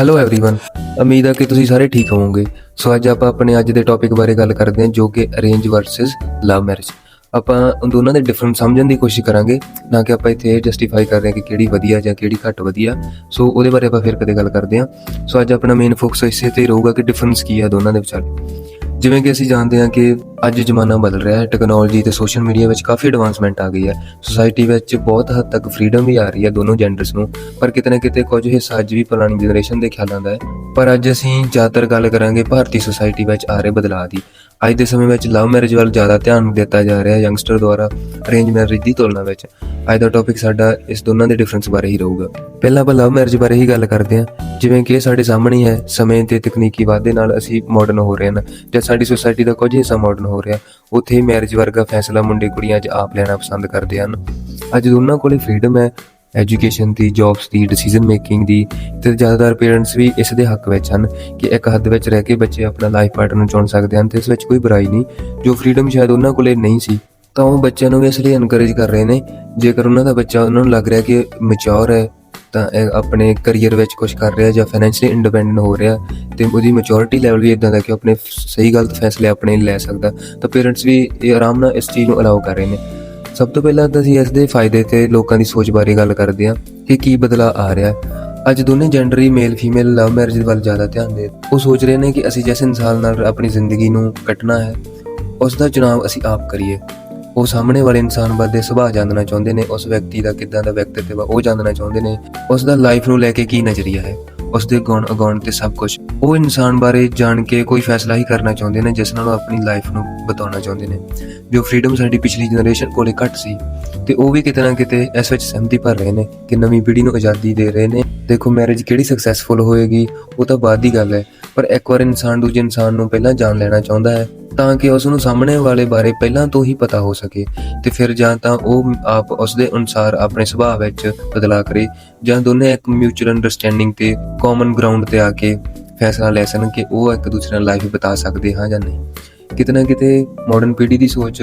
Hello everyone ਉਮੀਦ ਹੈ ਕਿ ਤੁਸੀਂ ਸਾਰੇ ਠੀਕ ਹੋਵੋਗੇ ਸੋ ਅੱਜ ਆਪਾਂ ਆਪਣੇ ਅੱਜ ਦੇ ਟੌਪਿਕ ਬਾਰੇ ਗੱਲ ਕਰਦੇ ਹਾਂ ਜੋ ਕਿ ਅਰੇਂਜ ਵਰਸਸ ਲਵ ਮੈਰਿਜ ਆਪਾਂ ਉਨ ਦੋਨਾਂ ਦੇ ਡਿਫਰੈਂਸ ਸਮਝਣ ਦੀ ਕੋਸ਼ਿਸ਼ ਕਰਾਂਗੇ ਨਾ ਕਿ ਆਪਾਂ ਇੱਥੇ ਜਸਟੀਫਾਈ ਕਰ ਰਹੇ ਹਾਂ ਕਿ ਕਿਹੜੀ ਵਧੀਆ ਜਾਂ ਕਿਹੜੀ ਘੱਟ ਵਧੀਆ ਸੋ ਉਹਦੇ ਬਾਰੇ ਆਪਾਂ ਫਿਰ ਕਦੇ ਗੱਲ ਕਰਦੇ ਹਾਂ ਸੋ ਅੱਜ ਆਪਣਾ ਮੇਨ ਫੋਕਸ ਇਸੇ ਤੇ ਹੀ ਰਹੂਗਾ ਕਿ ਡਿਫਰੈਂਸ ਕੀ ਹੈ ਦੋਨਾਂ ਦੇ ਵਿਚਾਲੇ ਜਿਵੇਂ ਕਿ ਅਸੀਂ ਜਾਣਦੇ ਹਾਂ ਕਿ ਅੱਜ ਜ਼ਮਾਨਾ ਬਦਲ ਰਿਹਾ ਹੈ ਟੈਕਨੋਲੋਜੀ ਤੇ ਸੋਸ਼ਲ ਮੀਡੀਆ ਵਿੱਚ ਕਾਫੀ ਐਡਵਾਂਸਮੈਂਟ ਆ ਗਈ ਹੈ ਸੋਸਾਇਟੀ ਵਿੱਚ ਬਹੁਤ ਹੱਦ ਤੱਕ ਫ੍ਰੀडम ਵੀ ਆ ਰਹੀ ਹੈ ਦੋਨੋਂ ਜੈਂਡਰਸ ਨੂੰ, ਪਰ ਕਿਤੇ ਨਾ ਕਿਤੇ ਕੁਝ ਹਿੱਸਾ ਅੱਜ ਵੀ ਪੁਰਾਣੀ ਜਨਰੇਸ਼ਨ ਦੇ ਖਿਆਲਾਂ ਦਾ ਹੈ। ਪਰ ਅੱਜ ਅਸੀਂ ਜ਼ਿਆਦਾਤਰ ਗੱਲ ਕਰਾਂਗੇ ਭਾਰਤੀ ਸੋਸਾਇਟੀ ਵਿੱਚ ਆ ਰਹੇ ਬਦਲਾਅ ਦੀ। ਅੱਜ ਦੇ ਸਮੇਂ ਵਿੱਚ ਲਵ ਮੈਰਿਜ ਵੱਲ ਜ਼ਿਆਦਾ ਧਿਆਨ ਦਿੱਤਾ ਜਾ ਰਿਹਾ ਹੈ ਯੰਗਸਟਰ ਦੁਆਰਾ ਅਰੇਂਜ ਮੈਰਿਜ ਦੀ ਤੁਲਨਾ ਵਿੱਚ। ਅੱਜ ਦਾ ਟੌਪਿਕ ਸਾਡਾ ਇਸ ਦੋਨਾਂ ਦੇ ਡਿਫਰੈਂਸ ਬਾਰੇ ਹੀ ਰਹੂਗਾ। ਪਹਿਲਾਂ ਆਪਾਂ ਲਵ ਮੈਰਿਜ ਬਾਰੇ ਹੀ ਗੱਲ ਕਰਦੇ ਹਾਂ। ਜਿਵੇਂ ਕਿ ਇਹ ਸਾਡੇ ਸਾਹਮਣੇ ਹੈ ਸਮੇਂ ਤੇ ਤਕਨੀਕੀ ਵਾਧੇ ਨਾਲ ਅਸੀਂ ਮਾਡਰਨ ਹੋ ਰਹੇ ਹਾਂ ਜਾਂ ਸਾਡੀ ਸੋਸਾਇਟੀ ਦਾ ਕੁਝ ਹਿੱਸਾ ਮਾਡਰਨ ਹੋ ਰਿਹਾ। ਉੱਥੇ ਹੀ ਮੈਰਿਜ ਵਰਗਾ ਫੈਸਲਾ ਮੁੰਡੇ ਕੁੜੀਆਂ 'ਚ ਆਪ ਲੈਣਾ ਪਸੰਦ ਕਰਦੇ ਹਨ। ਅੱਜ ਦੋਨਾਂ ਕੋਲੇ ਫ੍ਰੀडम ਹੈ ਐਜੂਕੇਸ਼ਨ ਦੀ ਜੌਬਸ ਦੀ ਡਿਸੀਜਨ ਮੇਕਿੰਗ ਦੀ, ਤੇ ਜ਼ਿਆਦਾਤਰ ਪੇਰੈਂਟਸ ਵੀ ਇਸ ਦੇ ਹੱਕ ਵਿੱਚ ਹਨ ਕਿ ਇੱਕ ਹੱਦ ਵਿੱਚ ਰਹਿ ਕੇ ਬੱਚੇ ਆਪਣਾ ਲਾਈਫ ਪਾਰਟਨਰ ਚੁਣ ਸਕਦੇ ਹਨ, ਤੇ ਇਸ ਵਿੱਚ ਕੋਈ ਬੁਰਾਈ ਨਹੀਂ। ਜੋ ਫ੍ਰੀडम ਸ਼ਾਇਦ ਉਹਨਾਂ ਕੋਲੇ ਨਹੀਂ ਸੀ ਤਾਂ ਉਹ ਬੱਚਿਆਂ ਨੂੰ ਵੀ ਇਸ ਲਈ ਐਨਕਰੇਜ ਕਰ ਰਹੇ ਨੇ। ਜੇਕਰ ਉਹਨਾਂ ਦਾ ਬੱਚਾ ਉਹਨਾਂ ਨੂੰ ਲੱਗ ਰਿਹਾ ਕਿ ਮੈਚੁਰ ਹੈ, ਤਾਂ ਇਹ ਆਪਣੇ ਕੈਰੀਅਰ ਵਿੱਚ ਕੁਝ ਕਰ ਰਿਹਾ ਜਾਂ ਫਾਈਨੈਂਸ਼ੀਅਲੀ ਇੰਡੀਪੈਂਡੈਂਟ ਹੋ ਰਿਹਾ, ਤੇ ਉਹਦੀ ਮੈਚੁਰਿਟੀ ਲੈਵਲ ਵੀ ਇਦਾਂ ਦਾ ਕਿ ਆਪਣੇ ਸਹੀ ਗਲਤ ਫੈਸਲੇ ਆਪਣੇ ਲੈ ਸਕਦਾ, ਤਾਂ ਪੇਰੈਂਟਸ ਵੀ ਇਹ ਆਰਾਮ ਨਾਲ ਇਸ ਚੀਜ਼ ਨੂੰ ਅਲਾਉ ਕਰ ਰਹੇ ਨੇ। ਸਭ ਤੋਂ ਪਹਿਲਾਂ ਤਾਂ ਅਸੀਂ ਇਸ ਦੇ ਫਾਇਦੇ ਤੇ ਲੋਕਾਂ ਦੀ ਸੋਚ ਬਾਰੇ ਗੱਲ ਕਰਦੇ ਹਾਂ ਕਿ ਕੀ ਬਦਲਾਅ ਆ ਰਿਹਾ। ਅੱਜ ਦੋਨੇ ਜੈਂਡਰ ਹੀ ਮੇਲ ਫੀਮੇਲ ਲਵ ਮੈਰਿਜ ਵੱਲ ਜ਼ਿਆਦਾ ਧਿਆਨ ਦੇ। ਉਹ ਸੋਚ ਰਹੇ ਨੇ ਕਿ ਅਸੀਂ ਜਿਸ ਇਨਸਾਨ ਨਾਲ ਆਪਣੀ ਜ਼ਿੰਦਗੀ ਨੂੰ ਕੱਟਣਾ ਹੈ ਉਸ ਦਾ ਚੁਣਾਵ ਅਸੀਂ ਆਪ ਕਰੀਏ। ਉਹ ਸਾਹਮਣੇ ਵਾਲੇ ਇਨਸਾਨ ਬਾਰੇ ਸੁਭਾਅ ਜਾਣਨਾ ਚਾਹੁੰਦੇ ਨੇ, ਉਸ ਵਿਅਕਤੀ ਦਾ ਕਿੱਦਾਂ ਦਾ ਵਿਅਕਤੀਤਵ ਉਹ ਜਾਣਨਾ ਚਾਹੁੰਦੇ ਨੇ, ਉਸ ਦਾ ਲਾਈਫ ਨੂੰ ਲੈ ਕੇ ਕੀ ਨਜ਼ਰੀਆ ਹੈ, ਉਸ ਦੇ ਗੁਣ ਅਗਾਉਣ ਤੇ ਸਭ ਕੁਝ ਉਹ ਇਨਸਾਨ ਬਾਰੇ ਜਾਣ ਕੇ ਕੋਈ ਫੈਸਲਾ ਹੀ ਕਰਨਾ ਚਾਹੁੰਦੇ ਨੇ, ਜਿਸ ਨਾਲ ਉਹ ਆਪਣੀ ਲਾਈਫ ਨੂੰ ਬਤਾਉਣਾ ਚਾਹੁੰਦੇ ਨੇ। ਜੋ ਫ੍ਰੀडम ਸਾਡੀ ਪਿਛਲੀ ਜਨਰੇਸ਼ਨ ਕੋਲੇ ਘੱਟ ਸੀ, ਤੇ ਉਹ ਵੀ ਕਿਤੇ ਨਾ ਕਿਤੇ ਇਸ ਵਿੱਚ ਸਹਿਮਤੀ ਭਰ ਰਹੇ ਨੇ ਕਿ ਨਵੀਂ ਪੀੜ੍ਹੀ ਨੂੰ ਆਜ਼ਾਦੀ ਦੇ ਰਹੇ ਨੇ। ਦੇਖੋ ਮੈਰਿਜ ਕਿਹੜੀ ਸਕਸੈਸਫੁਲ ਹੋਏਗੀ, ਉਹ ਤਾਂ ਬਾਅਦ ਦੀ ਗੱਲ ਹੈ। ਪਰ ਇੱਕ ਵਾਰ ਇਨਸਾਨ ਦੂਜੇ ਇਨਸਾਨ ਨੂੰ ਪਹਿਲਾਂ ਜਾਣ ਲੈਣਾ ਚਾਹੁੰਦਾ ਹੈ, ਤਾਂ ਕਿ ਉਸ ਨੂੰ ਸਾਹਮਣੇ ਵਾਲੇ ਬਾਰੇ ਪਹਿਲਾਂ ਤੋਂ ਹੀ ਪਤਾ ਹੋ ਸਕੇ ਤੇ ਫਿਰ ਜਾਂ ਤਾਂ ਉਹ ਆਪ ਉਸ ਦੇ ਅਨੁਸਾਰ ਆਪਣੇ ਸੁਭਾਅ ਵਿੱਚ ਬਦਲਾਅ ਕਰੇ ਜਾਂ ਦੋਨੇ ਇੱਕ ਮਿਊਚੁਅਲ ਅੰਡਰਸਟੈਂਡਿੰਗ ਤੇ ਕਾਮਨ ਗਰਾਊਂਡ ਤੇ ਆ ਕੇ ਫੈਸਲਾ ਲੈ ਸਕਣ ਕਿ ਉਹ ਇੱਕ ਦੂਸਰੇ ਨਾਲ ਲਾਈਫ ਬਿਤਾ ਸਕਦੇ ਹਾਂ ਜਾਂ ਨਹੀਂ। ਕਿਤੇ ਨਾ ਕਿਤੇ ਮਾਡਰਨ ਪੀੜ੍ਹੀ ਦੀ ਸੋਚ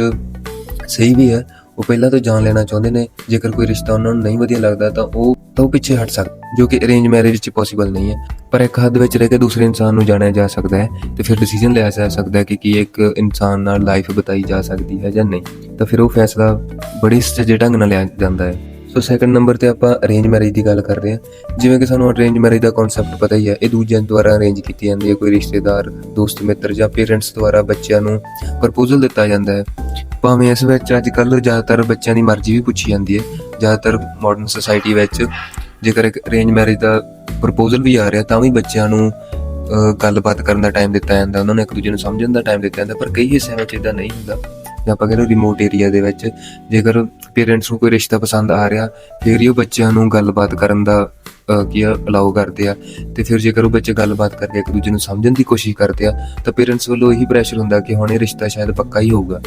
ਸਹੀ ਵੀ ਹੈ, ਉਹ ਪਹਿਲਾਂ ਤੋਂ ਜਾਣ ਲੈਣਾ ਚਾਹੁੰਦੇ ਨੇ, ਜੇਕਰ ਕੋਈ ਰਿਸ਼ਤਾ ਉਹਨਾਂ ਨੂੰ ਨਹੀਂ ਵਧੀਆ ਲੱਗਦਾ ਤਾਂ ਉਹ ਤਾਂ ਉਹ ਪਿੱਛੇ ਹਟ ਸਕਦਾ ਜੋ ਕਿ ਅਰੇਂਜ ਮੈਰਿਜ 'ਚ ਪੋਸੀਬਲ ਨਹੀਂ ਹੈ, ਪਰ ਇੱਕ ਹੱਦ ਵਿੱਚ ਰਹਿ ਕੇ ਦੂਸਰੇ ਇਨਸਾਨ ਨੂੰ ਜਾਣਿਆ ਜਾ ਸਕਦਾ ਹੈ ਤੇ ਫਿਰ ਡਿਸੀਜਨ ਲਿਆ ਜਾ ਸਕਦਾ ਹੈ ਕਿ ਕੀ ਇੱਕ ਇਨਸਾਨ ਨਾਲ ਲਾਈਫ ਬਿਤਾਈ ਜਾ ਸਕਦੀ ਹੈ ਜਾਂ ਨਹੀਂ। ਤਾਂ ਫਿਰ ਉਹ ਫੈਸਲਾ ਬੜੀ ਸੱਚੇ ਢੰਗ ਨਾਲ ਲਿਆ ਜਾਂਦਾ ਹੈ। ਸੋ ਸੈਕੰਡ ਨੰਬਰ ਤੇ ਆਪਾਂ ਅਰੇਂਜ ਮੈਰਿਜ ਦੀ ਗੱਲ ਕਰ ਰਹੇ ਹਾਂ। ਜਿਵੇਂ ਕਿ ਸਾਨੂੰ ਅਰੇਂਜ ਮੈਰਿਜ ਦਾ ਕਨਸੈਪਟ ਪਤਾ ਹੀ ਹੈ, ਇਹ ਦੂਜਿਆਂ ਦੁਆਰਾ ਅਰੇਂਜ ਕੀਤੀ ਜਾਂਦੀ ਹੈ, ਕੋਈ ਰਿਸ਼ਤੇਦਾਰ, ਦੋਸਤ, ਮਿੱਤਰ ਜਾਂ ਪੇਰੈਂਟਸ ਦੁਆਰਾ ਬੱਚਿਆਂ ਨੂੰ ਪ੍ਰਪੋਜ਼ਲ ਦਿੱਤਾ ਜਾਂਦਾ ਹੈ। ਭਾਵੇਂ ਇਸ ਵਿੱਚ ਅੱਜ ਕੱਲ੍ਹ ਜ਼ਿਆਦਾਤਰ ਬੱਚਿਆਂ ਦੀ ਮਰਜ਼ੀ ਵੀ ਪੁੱਛੀ ਜਾਂਦੀ ਹੈ ਜ਼ਿਆਦਾਤਰ ਮਾਡਰਨ ਸੋਸਾਇਟੀ ਵਿੱਚ ਜੇਕਰ ਇੱਕ ਅਰੇਂਜ ਮੈਰਿਜ ਦਾ ਪ੍ਰਪੋਜ਼ਲ ਵੀ ਆ ਰਿਹਾ, ਤਾਂ ਵੀ ਬੱਚਿਆਂ ਨੂੰ ਗੱਲਬਾਤ ਕਰਨ ਦਾ ਟਾਈਮ ਦਿੱਤਾ ਜਾਂਦਾ, ਉਹਨਾਂ ਨੂੰ ਇੱਕ ਦੂਜੇ ਨੂੰ ਸਮਝਣ ਦਾ ਟਾਈਮ ਦਿੱਤਾ ਜਾਂਦਾ, ਪਰ ਕਈ ਹਿੱਸਿਆਂ ਵਿੱਚ ਇਦਾਂ ਨਹੀਂ ਹੁੰਦਾ। ਜਾਂ ਆਪਾਂ ਕਹਿੰਦੇ ਰਿਮੋਟ ਏਰੀਆ ਦੇ ਵਿੱਚ, ਜੇਕਰ ਪੇਰੈਂਟਸ ਨੂੰ ਕੋਈ ਰਿਸ਼ਤਾ ਪਸੰਦ ਆ ਰਿਹਾ, ਫਿਰ ਹੀ ਉਹ ਬੱਚਿਆਂ ਨੂੰ ਗੱਲਬਾਤ ਕਰਨ ਦਾ ਕੀ ਆ ਅਲਾਉ ਕਰਦੇ ਆ। ਤੇ ਫਿਰ ਜੇਕਰ ਉਹ ਬੱਚੇ ਗੱਲਬਾਤ ਕਰਕੇ ਇੱਕ ਦੂਜੇ ਨੂੰ ਸਮਝਣ ਦੀ ਕੋਸ਼ਿਸ਼ ਕਰਦੇ ਆ, ਤਾਂ ਪੇਰੈਂਟਸ ਵੱਲੋਂ ਇਹੀ ਪ੍ਰੈਸ਼ਰ ਹੁੰਦਾ ਕਿ ਹੁਣ ਇਹ ਰਿਸ਼ਤਾ ਸ਼ਾਇਦ ਪੱਕਾ ਹੀ ਹੋਊਗਾ।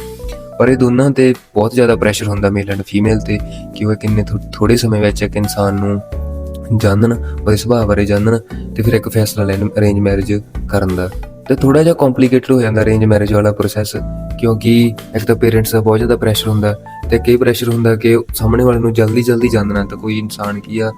ਪਰ ਇਹ ਦੋਨਾਂ ਤੇ ਬਹੁਤ ਜ਼ਿਆਦਾ ਪ੍ਰੈਸ਼ਰ ਹੁੰਦਾ ਮੇਲ ਐਂਡ ਫੀਮੇਲ ਤੇ, ਕਿ ਉਹ ਕਿੰਨੇ ਥੋੜੇ ਸਮੇਂ ਵਿੱਚ ਇੱਕ ਇਨਸਾਨ ਨੂੰ ਜਾਣਨ, ਉਹਦੇ ਸੁਭਾਅ ਬਾਰੇ ਜਾਣਨ ਤੇ ਫਿਰ ਇੱਕ ਫੈਸਲਾ ਲੈਣ ਅਰੇਂਜ ਮੈਰਿਜ ਕਰਨ ਦਾ। ਤੇ ਥੋੜਾ ਜਿਹਾ ਕੰਪਲਿਕੇਟਡ ਹੋ ਜਾਂਦਾ ਅਰੇਂਜ ਮੈਰਿਜ ਵਾਲਾ ਪ੍ਰੋਸੈਸ ਕਿਉਂਕਿ ਇੱਕ ਤਾਂ ਪੇਰੈਂਟਸ ਦਾ ਬਹੁਤ ਜ਼ਿਆਦਾ ਪ੍ਰੈਸ਼ਰ ਹੁੰਦਾ ਤੇ ਕਈ ਪ੍ਰੈਸ਼ਰ ਹੁੰਦਾ ਕਿ ਸਾਹਮਣੇ ਵਾਲੇ ਨੂੰ ਜਲਦੀ ਜਲਦੀ ਜਾਣਨਾ ਤਾਂ ਕੋਈ ਇਨਸਾਨ ਕੀ ਆ,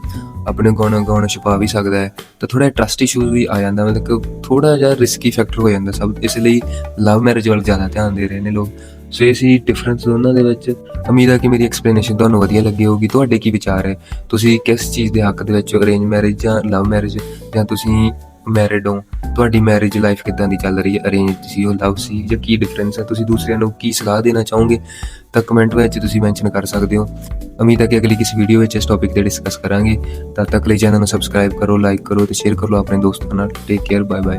ਆਪਣੇ ਗੁਣ ਗਾਉਣ ਛੁਪਾ ਵੀ ਸਕਦਾ ਹੈ। ਤਾਂ ਥੋੜਾ ਟਰਸਟ ਇਸ਼ੂਜ਼ ਵੀ ਆ ਜਾਂਦਾ, ਮਤਲਬ ਕਿ ਥੋੜਾ ਜਿਹਾ ਰਿਸਕੀ ਫੈਕਟਰ ਹੋ ਜਾਂਦਾ ਸਭ, ਇਸ ਲਈ ਲਵ ਮੈਰਿਜ ਵੱਲ ਜ਼ਿਆਦਾ ਧਿਆਨ ਦੇ ਰਹੇ ਨੇ ਲੋਕ। ਸੋ ਇਹ ਸੀ ਡਿਫਰੈਂਸ ਦੋਨਾਂ ਦੇ ਵਿੱਚ ਉਮੀਦ ਹੈ ਕਿ ਮੇਰੀ ਐਕਸਪਲੇਨੇਸ਼ਨ ਤੁਹਾਨੂੰ ਵਧੀਆ ਲੱਗੀ ਹੋਊਗੀ। ਤੁਹਾਡੇ ਕੀ ਵਿਚਾਰ ਹੈ? ਤੁਸੀਂ ਕਿਸ ਚੀਜ਼ ਦੇ ਹੱਕ ਦੇ ਵਿੱਚ ਅਰੇਂਜ ਮੈਰਿਜ ਜਾਂ ਲਵ ਮੈਰਿਜ ਜਾਂ ਤੁਸੀਂ ਮੈਰਿਡ ਹੋ? ਤੁਹਾਡੀ ਮੈਰਿਜ ਲਾਈਫ ਕਿੱਦਾਂ ਦੀ ਚੱਲ ਰਹੀ ਹੈ? ਅਰੇਂਜ ਸੀ ਉਹ ਲਵ ਸੀ ਜਾਂ ਕੀ ਡਿਫਰੈਂਸ ਹੈ? ਤੁਸੀਂ ਦੂਸਰਿਆਂ ਨੂੰ ਕੀ ਸਲਾਹ ਦੇਣਾ ਚਾਹੋਗੇ? ਤਾਂ ਕਮੈਂਟ ਵਿੱਚ ਤੁਸੀਂ ਮੈਂਸ਼ਨ ਕਰ ਸਕਦੇ ਹੋ। ਉਮੀਦ ਹੈ ਕਿ ਅਗਲੀ ਕਿਸੇ ਵੀਡੀਓ ਵਿੱਚ ਇਸ ਟੌਪਿਕ ਤੇ ਡਿਸਕਸ ਕਰਾਂਗੇ। ਤਦ ਤੱਕ ਲਈ ਚੈਨਲ ਨੂੰ ਸਬਸਕ੍ਰਾਈਬ ਕਰੋ ਲਾਈਕ ਕਰੋ ਤੇ ਸ਼ੇਅਰ ਕਰੋ ਆਪਣੇ ਦੋਸਤਾਂ ਨਾਲ। Take care bye bye